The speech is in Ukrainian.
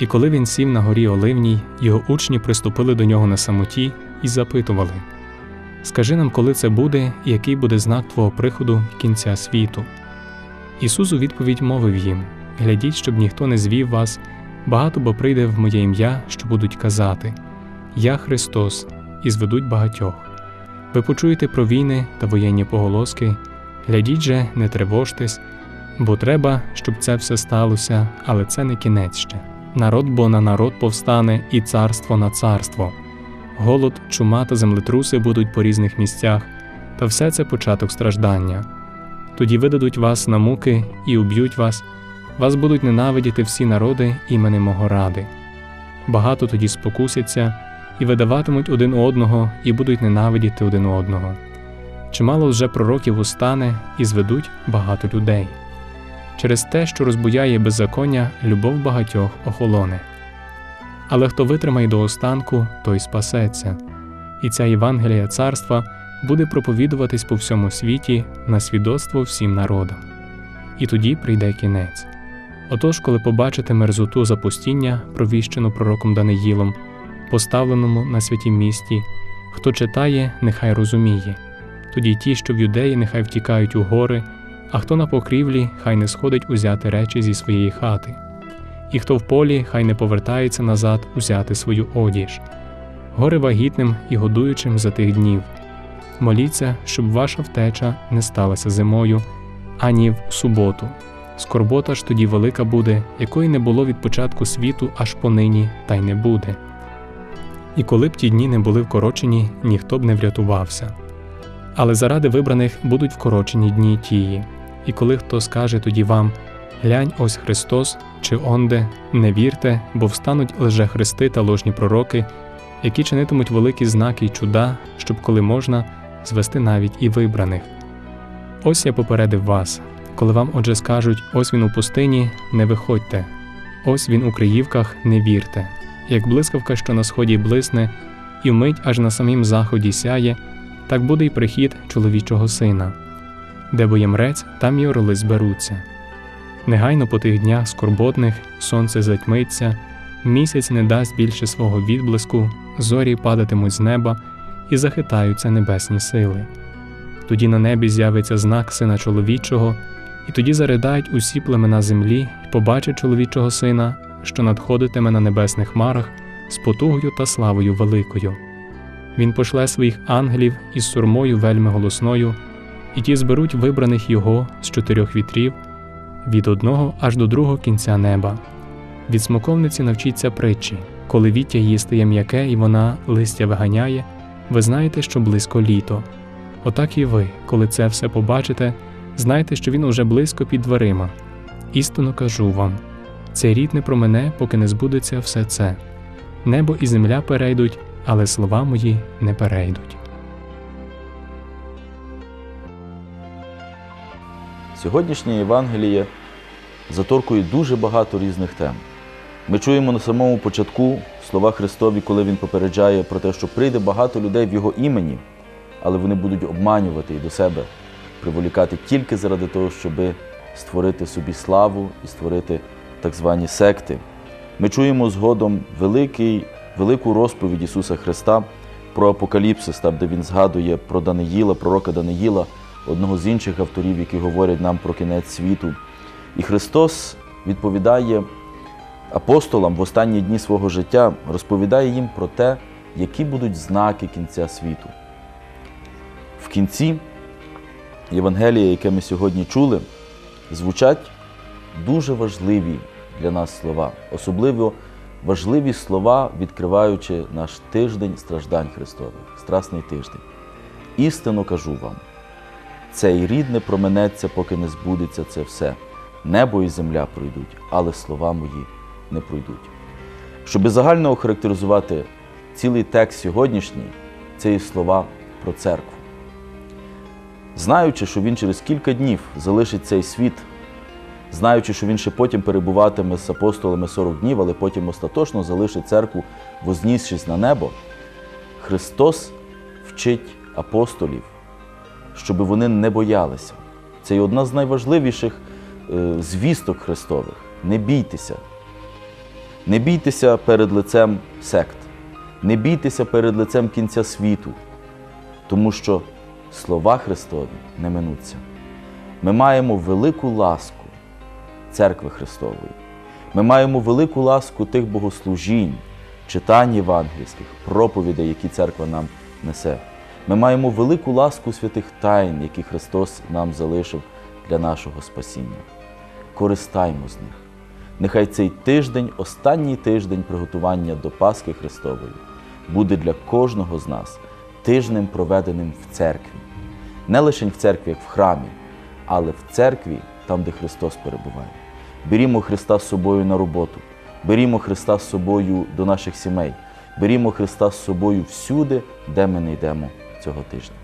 І коли він сів на горі Оливній, його учні приступили до нього на самоті і запитували: Скажи нам, коли це буде, і який буде знак Твого приходу кінця світу. Ісус у відповідь мовив їм: Глядіть, щоб ніхто не звів вас, багато бо прийде в моє ім'я, що будуть казати: Я Христос, і зведуть багатьох. Ви почуєте про війни та воєнні поголоски, глядіть же, не тривожтесь, бо треба, щоб це все сталося, але це не кінець ще. Народ бо на народ повстане, і царство на царство. Голод, чума та землетруси будуть по різних місцях, та все це початок страждання. Тоді видадуть вас на муки і уб'ють вас, вас будуть ненавидіти всі народи імени мого ради. Багато тоді спокусяться і видаватимуть один одного, і будуть ненавидіти один одного. Чимало вже пророків устане і зведуть багато людей. Через те, що розбуяє беззаконня, любов багатьох охолоне. Але хто витримає до останку, той спасеться, і ця Євангелія царства буде проповідуватись по всьому світі на свідоцтво всім народам. І тоді прийде кінець. Отож, коли побачите мерзоту запустіння, провіщену пророком Даниїлом, поставленому на святім місті, хто читає, нехай розуміє. Тоді ті, що в юдеї, нехай втікають у гори, а хто на покрівлі, хай не сходить узяти речі зі своєї хати. І хто в полі, хай не повертається назад узяти свою одіж. Горе вагітним і годуючим за тих днів. Моліться, щоб ваша втеча не сталася зимою, ані в суботу. Скорбота ж тоді велика буде, якої не було від початку світу аж понині, та й не буде. І коли б ті дні не були вкорочені, ніхто б не врятувався. Але заради вибраних будуть вкорочені дні тії. І коли хто скаже тоді вам глянь, ось Христос чи онде, не вірте, бо встануть лжехристи та ложні пророки, які чинитимуть великі знаки й чуда, щоб, коли можна, звести навіть і вибраних. Ось я попередив вас, коли вам отже скажуть, ось він у пустині, не виходьте, ось він у Криївках, не вірте, як блискавка, що на сході блисне, і вмить аж на самім заході сяє, так буде й прихід чоловічого сина. Де бо є мрець, там і зберуться. Негайно по тих днях скорботних сонце затьмиться, місяць не дасть більше свого відблиску, зорі падатимуть з неба і захитаються небесні сили. Тоді на небі з'явиться знак сина чоловічого, і тоді заридають усі племена землі і побачать чоловічого сина, що надходитиме на небесних хмарах з потугою та славою великою. Він пошле своїх ангелів із сурмою вельми голосною, і ті зберуть вибраних його з чотирьох вітрів від одного аж до другого кінця неба. Від смоковниці навчіться притчі, коли віття її стає м'яке і вона листя виганяє, ви знаєте, що близько літо. Отак і ви, коли це все побачите, знайте, що він уже близько під дверима. Істинно кажу вам цей рід не про мене, поки не збудеться все це. Небо і земля перейдуть, але слова мої не перейдуть. Сьогоднішнє Євангеліє заторкує дуже багато різних тем. Ми чуємо на самому початку слова Христові, коли Він попереджає про те, що прийде багато людей в Його імені, але вони будуть обманювати і до себе приволікати тільки заради того, щоб створити собі славу і створити так звані секти. Ми чуємо згодом великий, велику розповідь Ісуса Христа про апокаліпсис, там, де Він згадує про Даниїла, пророка Даниїла, одного з інших авторів, які говорять нам про кінець світу. І Христос відповідає апостолам в останні дні свого життя, розповідає їм про те, які будуть знаки кінця світу. В кінці Євангелія, яке ми сьогодні чули, звучать дуже важливі для нас слова, особливо важливі слова, відкриваючи наш тиждень страждань Христових, Страсний тиждень. Істинно кажу вам, цей рід не променеться, поки не збудеться це все. Небо і земля пройдуть, але слова мої не пройдуть. Щоб загально охарактеризувати цілий текст сьогоднішній, це і слова про церкву. Знаючи, що він через кілька днів залишить цей світ, знаючи, що він ще потім перебуватиме з апостолами 40 днів, але потім остаточно залишить церкву, вознісшись на небо, Христос вчить апостолів, щоб вони не боялися. Це і одна з найважливіших е, звісток Христових. Не бійтеся. Не бійтеся перед лицем сект, не бійтеся перед лицем кінця світу, тому що слова Христові не минуться. Ми маємо велику ласку церкви Христової. Ми маємо велику ласку тих богослужінь, читань євангельських, проповідей, які церква нам несе. Ми маємо велику ласку святих тайн, які Христос нам залишив для нашого спасіння. Користаймо з них. Нехай цей тиждень, останній тиждень приготування до Пасхи Христової, буде для кожного з нас тижнем, проведеним в церкві. Не лише в церкві, як в храмі, але в церкві, там, де Христос перебуває. Берімо Христа з собою на роботу, берімо Христа з собою до наших сімей, берімо Христа з собою всюди, де ми не йдемо цього тижня.